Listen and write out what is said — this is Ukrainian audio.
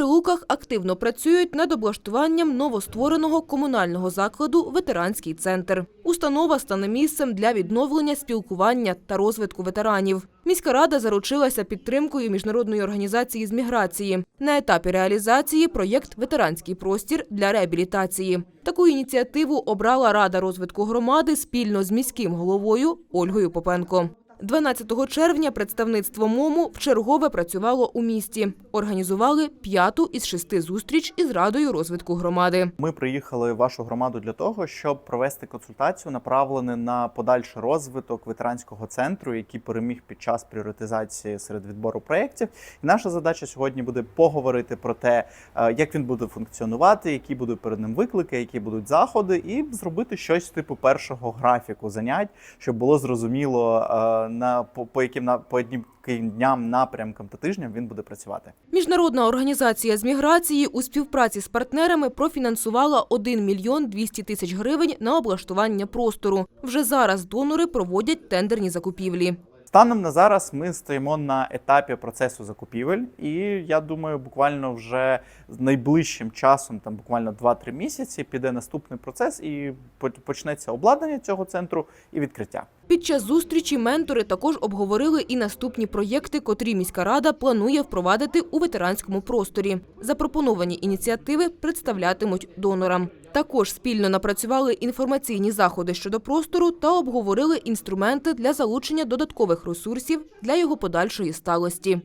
Прилуках активно працюють над облаштуванням новоствореного комунального закладу Ветеранський центр. Установа стане місцем для відновлення спілкування та розвитку ветеранів. Міська рада заручилася підтримкою міжнародної організації з міграції. На етапі реалізації проєкт Ветеранський простір для реабілітації. Таку ініціативу обрала Рада розвитку громади спільно з міським головою Ольгою Попенко. 12 червня представництво МОМу вчергове працювало у місті. Організували п'яту із шести зустріч із Радою розвитку громади. Ми приїхали в вашу громаду для того, щоб провести консультацію, направлену на подальший розвиток ветеранського центру, який переміг під час пріоритизації серед відбору проєктів. І наша задача сьогодні буде поговорити про те, е, як він буде функціонувати, які будуть перед ним виклики, які будуть заходи, і зробити щось типу першого графіку занять, щоб було зрозуміло е, на по, по яким на по яким дням, напрямкам та тижням він буде працювати. Міжнародна організація з міграції у співпраці з партнерами профінансувала 1 мільйон 200 тисяч гривень на облаштування простору. Вже зараз донори проводять тендерні закупівлі. Станом на зараз ми стоїмо на етапі процесу закупівель, і я думаю, буквально вже з найближчим часом, там буквально 2-3 місяці, піде наступний процес, і по- почнеться обладнання цього центру і відкриття. Під час зустрічі ментори також обговорили і наступні проєкти, котрі міська рада планує впровадити у ветеранському просторі. Запропоновані ініціативи представлятимуть донорам. Також спільно напрацювали інформаційні заходи щодо простору та обговорили інструменти для залучення додаткових ресурсів для його подальшої сталості.